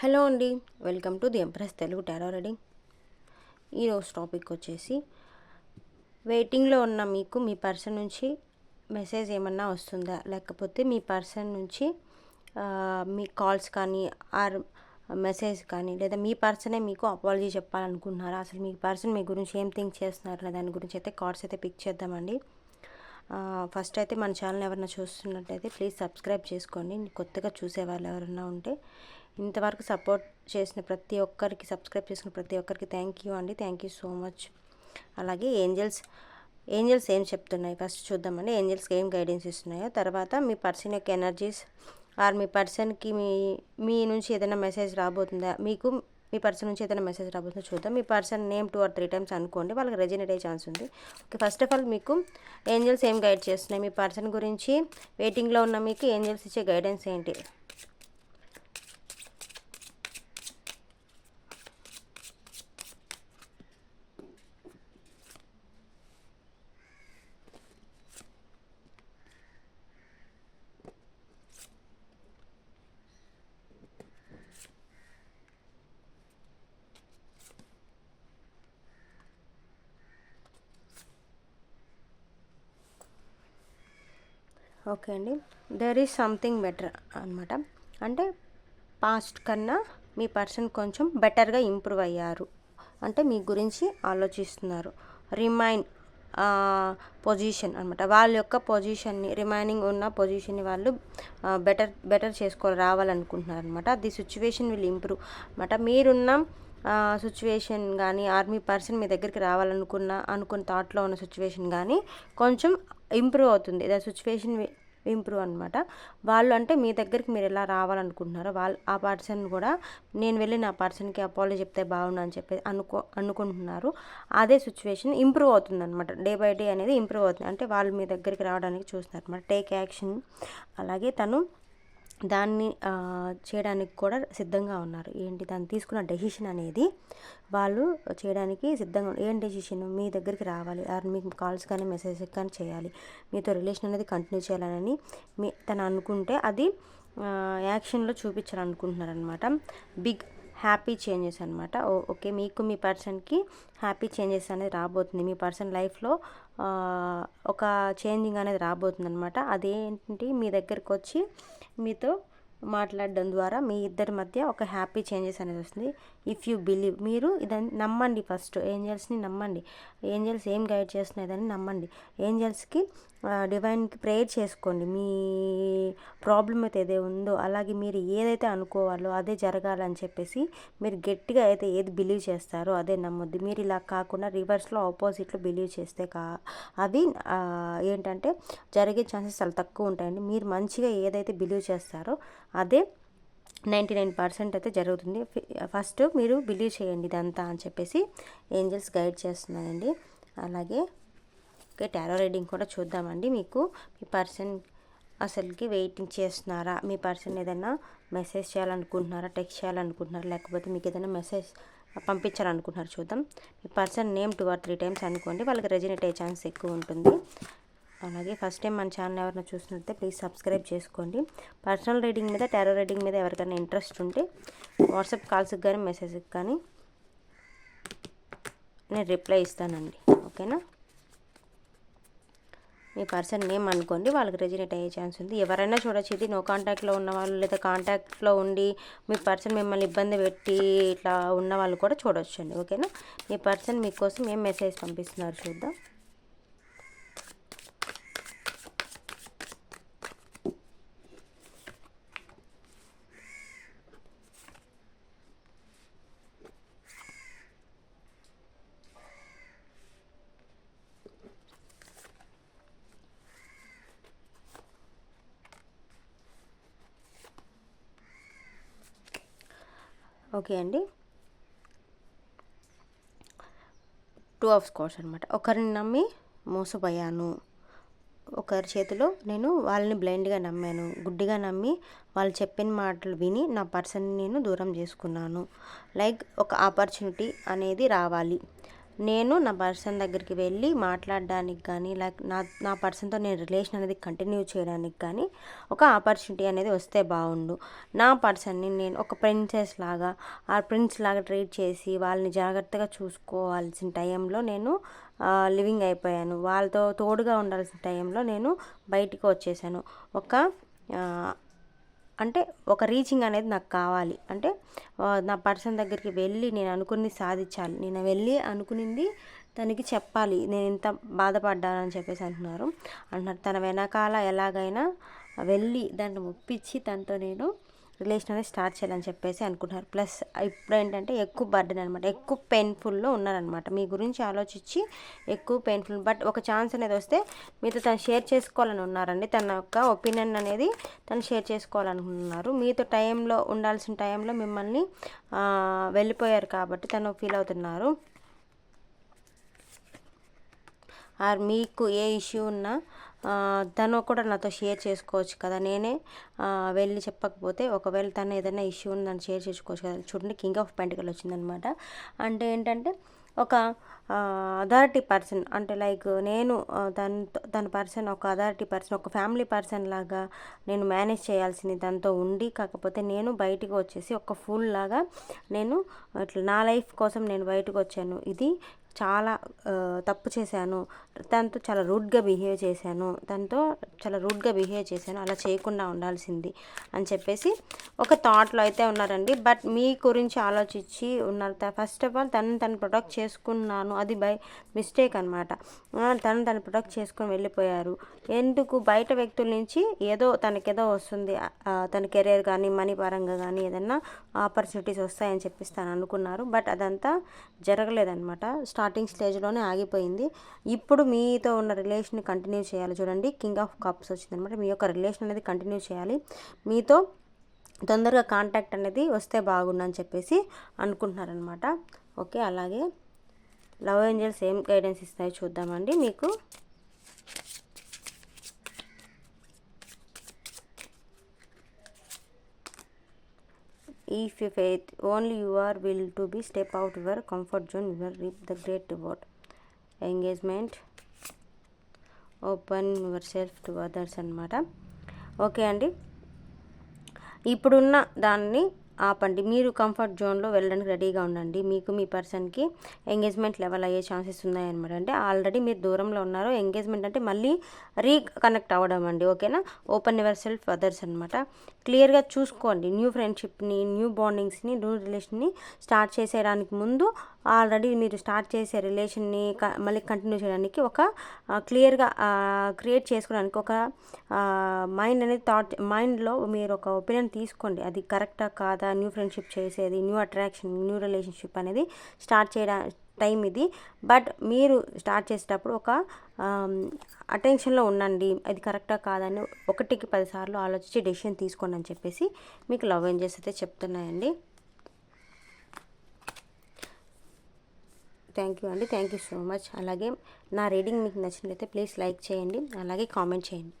Hello అండి welcome to the Empress Telugu tarot reading ఈరోజు topic వచ్చేసి వెయిటింగ్లో ఉన్న మీకు మీ పర్సన్ నుంచి మెసేజ్ ఏమన్నా వస్తుందా? లేకపోతే మీ పర్సన్ నుంచి మీ కాల్స్ కానీ ఆర్ మెసేజ్ కానీ లేదా మీ పర్సనే మీకు అపాలజీ చెప్పాలనుకుంటున్నారా? అసలు మీ పర్సన్ మీ గురించి ఏం థింక్ చేస్తున్నారు? దాని గురించి అయితే కార్డ్స్ అయితే పిక్ చేద్దామండి. ఫస్ట్ అయితే మన ఛానల్ ఎవరైనా చూస్తున్నట్టయితే ప్లీజ్ సబ్స్క్రైబ్ చేసుకోండి. కొత్తగా చూసే వాళ్ళు ఎవరైనా ఉంటే ఇంతవరకు సపోర్ట్ చేసిన ప్రతి ఒక్కరికి సబ్స్క్రైబ్ చేసిన ప్రతి ఒక్కరికి థ్యాంక్ యూ అండి. థ్యాంక్ యూ సో మచ్ అలాగే ఏంజల్స్ ఏంజల్స్ ఏం చెప్తున్నాయి? ఫస్ట్ చూద్దామండి. ఏంజల్స్కి ఏం గైడెన్స్ ఇస్తున్నాయో? తర్వాత మీ పర్సన్ యొక్క ఎనర్జీస్ ఆర్ మీ పర్సన్కి మీ మీ నుంచి ఏదైనా మెసేజ్ రాబోతుందా? మీకు మీ పర్సన్ నుంచి ఏదైనా మెసేజ్ రాబోతుందో చూద్దాం. మీ person name two or three times అనుకోండి. వాళ్ళకి రెజినేట్ అయ్యే ఛాన్స్ ఉంది. ఓకే ఫస్ట్ ఆఫ్ ఆల్ మీకు ఏంజల్స్ ఏం గైడ్ చేస్తున్నాయి? మీ పర్సన్ గురించి వెయిటింగ్లో ఉన్న మీకు ఏంజల్స్ ఇచ్చే గైడెన్స్ ఏంటి? ఓకే అండి. దెర్ ఈజ్ సంథింగ్ బెటర్ అనమాట అంటే పాస్ట్ కన్నా మీ పర్సన్ కొంచెం బెటర్గా ఇంప్రూవ్ అయ్యారు. అంటే మీ గురించి ఆలోచిస్తున్నారు. రిమైన్ పొజిషన్ అనమాట వాళ్ళ యొక్క పొజిషన్ని రిమైనింగ్ ఉన్న పొజిషన్ని వాళ్ళు బెటర్ బెటర్ చేసుకో రావాలనుకుంటున్నారు అనమాట ది సిచ్యువేషన్ విల్ ఇంప్రూవ్ అనమాట మీరున్న సిచ్యువేషన్ కానీ ఆర్మీ పర్సన్ మీ దగ్గరికి రావాలనుకున్న అనుకున్న థాట్లో ఉన్న సిచ్యువేషన్ కానీ కొంచెం ఇంప్రూవ్ అవుతుంది. ద సిచ్యువేషన్ ఇంప్రూవ్ అనమాట వాళ్ళు అంటే మీ దగ్గరికి మీరు ఎలా రావాలనుకుంటున్నారో వాళ్ళు ఆ పర్సన్ కూడా నేను వెళ్ళిన ఆ పర్సన్కి అపాలజీ చెప్తే బాగుండు అని చెప్పి అనుకో అనుకుంటున్నారు. అదే సిచ్యువేషన్ ఇంప్రూవ్ అవుతుంది అనమాట డే బై డే అనేది ఇంప్రూవ్ అవుతుంది. అంటే వాళ్ళు మీ దగ్గరికి రావడానికి చూస్తున్నారు అనమాట టేక్ యాక్షన్ అలాగే తను దాన్ని చేయడానికి కూడా సిద్ధంగా ఉన్నారు. ఏంటి? దాన్ని తీసుకున్న డెసిషన్ అనేది వాళ్ళు చేయడానికి సిద్ధంగా ఏం డెసిషన్ మీ దగ్గరికి రావాలి. ఆర్ మీకు కాల్స్ కానీ మెసేజ్ కానీ చేయాలి. మీతో రిలేషన్ అనేది కంటిన్యూ చేయాలని మీ తను అనుకుంటే అది యాక్షన్లో చూపించాలనుకుంటున్నారనమాట బిగ్ హ్యాపీ చేంజెస్ అనమాట ఓకే. మీకు మీ పర్సన్కి హ్యాపీ చేంజెస్ అనేది రాబోతుంది. మీ పర్సన్ లైఫ్లో ఒక చేంజింగ్ అనేది రాబోతుంది అనమాట అదేంటి? మీ దగ్గరికి వచ్చి మీతో మాట్లాడడం ద్వారా మీ ఇద్దరి మధ్య ఒక హ్యాపీ చేంజెస్ అనేది వస్తుంది. ఇఫ్ యూ బిలీవ్ మీరు ఇదని నమ్మండి ఫస్ట్ ఏంజల్స్ని నమ్మండి. ఏంజల్స్ ఏం గైడ్ చేస్తున్నాయి నమ్మండి. ఏంజల్స్కి డివైన్కి ప్రేయర్ చేసుకోండి. మీ ప్రాబ్లం అయితే ఏదే ఉందో అలాగే మీరు ఏదైతే అనుకోవాలో అదే జరగాలని చెప్పేసి మీరు గట్టిగా అయితే ఏది బిలీవ్ చేస్తారో అదే నమ్మొద్దు. మీరు ఇలా కాకుండా రివర్స్లో ఆపోజిట్లో బిలీవ్ చేస్తే కా అవి ఏంటంటే జరిగే ఛాన్సెస్ చాలా తక్కువ ఉంటాయండి. మీరు మంచిగా ఏదైతే బిలీవ్ చేస్తారో అదే నైంటీ నైన్ పర్సెంట్ అయితే జరుగుతుంది. ఫస్ట్ మీరు బిలీవ్ చేయండి ఇదంతా అని చెప్పేసి ఏంజల్స్ గైడ్ చేస్తున్నానండి అలాగే ఓకే టారో రీడింగ్ కూడా చూద్దామండి మీకు. మీ పర్సన్ అసలుకి వెయిటింగ్ చేస్తున్నారా? మీ పర్సన్ ఏదైనా మెసేజ్ చేయాలనుకుంటున్నారా? టెక్స్ట్ చేయాలనుకుంటున్నారా? లేకపోతే మీకు ఏదైనా మెసేజ్ పంపించాలనుకుంటున్నారా? చూద్దాం. మీ person name two or three times అనుకోండి వాళ్ళకి రెజినేట్ అయ్యే ఛాన్స్ ఎక్కువ ఉంటుంది. అలాగే ఫస్ట్ టైం మన ఛానల్ ఎవరైనా చూసినట్టే ప్లీజ్ సబ్స్క్రైబ్ చేసుకోండి. పర్సనల్ రీడింగ్ మీద టెరో రీడింగ్ మీద ఎవరికైనా ఇంట్రెస్ట్ ఉంటే వాట్సాప్ కాల్స్కి కానీ మెసేజ్కి కానీ నేను రిప్లై ఇస్తానండి. ఓకేనా మీ పర్సన్ నేమ్ అనుకోండి వాళ్ళకి రెజినేట్ అయ్యే ఛాన్స్ ఉంది. ఎవరైనా చూడొచ్చు ఇది నో కాంటాక్ట్లో ఉన్న వాళ్ళు లేదా కాంటాక్ట్లో ఉండి మీ పర్సన్ మిమ్మల్ని ఇబ్బంది పెట్టి ఇట్లా ఉన్న వాళ్ళు కూడా చూడొచ్చండి. ఓకేనా మీ పర్సన్ మీకోసం ఏం మెసేజ్ పంపిస్తున్నారు చూద్దాం. ఓకే అండి. టూ ఆఫ్ స్కోర్స్ అనమాట ఒకరిని నమ్మి మోసపోయాను. ఒకరి చేతిలో నేను వాళ్ళని బ్లైండ్గా నమ్మాను. గుడ్డిగా నమ్మి వాళ్ళు చెప్పిన మాటలు విని నా పర్సన్ని నేను దూరం చేసుకున్నాను. లైక్ ఒక ఆపర్చునిటీ అనేది రావాలి. నేను నా పర్సన్ దగ్గరికి వెళ్ళి మాట్లాడడానికి కానీ లైక్ నా నా పర్సన్తో నేను రిలేషన్ అనేది కంటిన్యూ చేయడానికి కానీ ఒక ఆపర్చునిటీ అనేది వస్తే బాగుండు. నా పర్సన్ని నేను ఒక ప్రిన్సెస్ లాగా ఆ ప్రిన్స్ లాగా ట్రీట్ చేసి వాళ్ళని జాగ్రత్తగా చూసుకోవాల్సిన టైంలో నేను లివింగ్ అయిపోయాను. వాళ్ళతో తోడుగా ఉండాల్సిన టైంలో నేను బయటికి వచ్చేసాను. ఒక అంటే ఒక రీచింగ్ అనేది నాకు కావాలి. అంటే నా పర్సన్ దగ్గరికి వెళ్ళి నేను అనుకుని సాధించాలి. నేను వెళ్ళి అనుకునింది తనకి చెప్పాలి. నేను ఇంత బాధపడ్డానని చెప్పేసి అంటున్నారు. అంటున్నారు. తన వెనకాల ఎలాగైనా వెళ్ళి దాన్ని ఒప్పించి తనతో నేను రిలేషన్ అనేది స్టార్ట్ చేయాలని చెప్పేసి అనుకుంటున్నారు. ప్లస్ ఇప్పుడు ఏంటంటే ఎక్కువ బర్డెన్ అనమాట ఎక్కువ పెయిన్ఫుల్లో ఉన్నారనమాట మీ గురించి ఆలోచించి ఎక్కువ పెయిన్ఫుల్ బట్ ఒక ఛాన్స్ అనేది వస్తే మీతో తను షేర్ చేసుకోవాలని ఉన్నారండి. తన యొక్క ఒపీనియన్ అనేది తను షేర్ చేసుకోవాలనుకుంటున్నారు. మీతో టైంలో ఉండాల్సిన టైంలో మిమ్మల్ని వెళ్ళిపోయారు కాబట్టి తను ఫీల్ అవుతున్నారు. ఆర్ మీకు ఏ ఇష్యూ ఉన్నా తను కూడా నాతో షేర్ చేసుకోవచ్చు కదా. నేనే వెళ్ళి చెప్పకపోతే ఒకవేళ తను ఏదైనా ఇష్యూ ఉందని షేర్ చేసుకోవచ్చు కదా. చూడండి కింగ్ ఆఫ్ పెంటికల్ వచ్చిందనమాట అంటే ఏంటంటే ఒక అథారిటీ పర్సన్ అంటే లైక్ నేను తన తన పర్సన్ ఒక అథారిటీ పర్సన్ ఒక ఫ్యామిలీ పర్సన్ లాగా నేను మేనేజ్ చేయాల్సింది దాంతో ఉండి కాకపోతే నేను బయటకు వచ్చేసి ఒక ఫుల్ లాగా నేను ఇట్లా నా లైఫ్ కోసం నేను బయటకు వచ్చాను. ఇది చాలా తప్పు చేశాను. తనతో చాలా రూడ్గా బిహేవ్ చేశాను. తనతో చాలా రూడ్గా బిహేవ్ చేశాను. అలా చేయకుండా ఉండాల్సింది అని చెప్పేసి ఒక థాట్లో అయితే ఉన్నారండి. బట్ మీ గురించి ఆలోచించి ఉన్నారు. ఫస్ట్ ఆఫ్ ఆల్ తను తను ప్రొటెక్ట్ చేసుకున్నాను. అది బై మిస్టేక్ అనమాట తను తను ప్రొటెక్ట్ చేసుకొని వెళ్ళిపోయారు. ఎందుకు? బయట వ్యక్తుల నుంచి ఏదో తనకేదో వస్తుంది. తన కెరీర్ కానీ మనీ పరంగా కానీ ఏదన్నా ఆపర్చునిటీస్ వస్తాయని చెప్పేసి తను అనుకున్నారు. బట్ అదంతా జరగలేదన్నమాట. స్టార్టింగ్ స్టేజ్లోనే ఆగిపోయింది. ఇప్పుడు మీతో ఉన్న రిలేషన్ కంటిన్యూ చేయాలి. చూడండి కింగ్ ఆఫ్ కప్స్ వచ్చిందనమాట మీ యొక్క రిలేషన్ అనేది కంటిన్యూ చేయాలి. మీతో తొందరగా కాంటాక్ట్ అనేది వస్తే బాగుండని చెప్పేసి అనుకుంటున్నారనమాట ఓకే అలాగే లవ్ ఏంజల్స్ ఏం గైడెన్స్ ఇస్తాయో చూద్దామండి మీకు. If you faith only you are will to be step out your comfort zone your reap the great to reward engagement open your self to others అనమాట ఓకే అండి. ఇప్పుడున్న దాన్ని ఆపండి. మీరు కంఫర్ట్ జోన్లో వెళ్ళడానికి రెడీగా ఉండండి. మీకు మీ పర్సన్కి ఎంగేజ్మెంట్ లెవెల్ అయ్యే ఛాన్సెస్ ఉన్నాయన్నమాట. అంటే ఆల్రెడీ మీరు దూరంలో ఉన్నారు ఎంగేజ్మెంట్ అంటే మళ్ళీ రీకనెక్ట్ అవ్వడం అండి. ఓకేనా ఓపెన్ యువర్ సెల్ఫ్ అదర్స్ అనమాట క్లియర్గా చూసుకోండి. న్యూ ఫ్రెండ్షిప్ని న్యూ బాండింగ్స్ని న్యూ రిలేషన్ని స్టార్ట్ చేసేయడానికి ముందు ఆల్రెడీ మీరు స్టార్ట్ చేసే రిలేషన్ని మళ్ళీ కంటిన్యూ చేయడానికి ఒక క్లియర్గా క్రియేట్ చేసుకోవడానికి ఒక మైండ్ అనేది థాట్ మైండ్లో మీరు ఒక ఒపీనియన్ తీసుకోండి. అది కరెక్టా కాదా? న్యూ ఫ్రెండ్షిప్ చేసేది న్యూ అట్రాక్షన్ న్యూ రిలేషన్షిప్ అనేది స్టార్ట్ చేయడా టైం ఇది. బట్ మీరు స్టార్ట్ చేసేటప్పుడు ఒక అటెన్షన్లో ఉండండి. అది కరెక్టా కాదని ఒకటికి పదిసార్లు ఆలోచించి డెసిషన్ తీసుకోండి అని చెప్పేసి మీకు లవ్ ఏంజెస్ అయితే చెప్తున్నాయండి. థ్యాంక్ యూ అండి. Thank you so much. అలాగే నా రీడింగ్ మీకు నచ్చినట్లయితే ప్లీజ్ లైక్ చేయండి. అలాగే కామెంట్ చేయండి.